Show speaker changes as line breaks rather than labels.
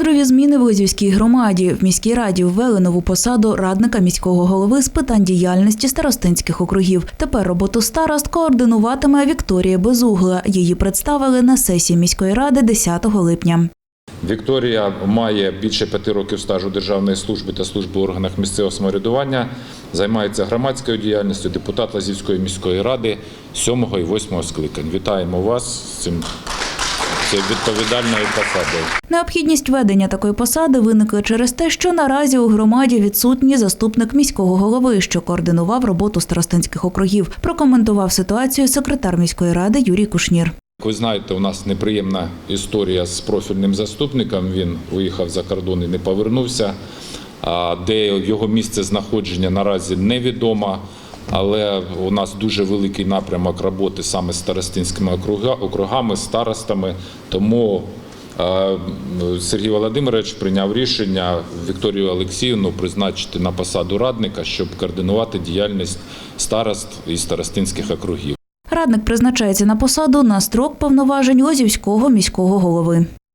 Кадрові зміни в Лозівській громаді. В міській раді ввели нову посаду радника міського голови з питань діяльності старостинських округів. Тепер роботу старост координуватиме Вікторія Безугла. Її представили на сесії міської ради 10 липня.
Вікторія має більше п'яти років стажу державної служби та служби в органах місцевого самоврядування, займається громадською діяльністю, депутат Лазівської міської ради 7 і 8 скликань. Вітаємо вас з цим відповідальною посадою.
Необхідність ведення такої посади виникла через те, що наразі у громаді відсутній заступник міського голови, що координував роботу старостинських округів. Прокоментував ситуацію секретар міської ради Юрій Кушнір.
Ви знаєте, у нас неприємна історія з профільним заступником. Він виїхав за кордон і не повернувся. Де його місце знаходження наразі невідомо. Але у нас дуже великий напрямок роботи саме з старостинськими округа- округами, старостами. Тому е, Сергій Володимирович прийняв рішення Вікторію Олексіївну призначити на посаду радника, щоб координувати діяльність старост і старостинських округів.
Радник призначається на посаду на строк повноважень Лозівського міського голови.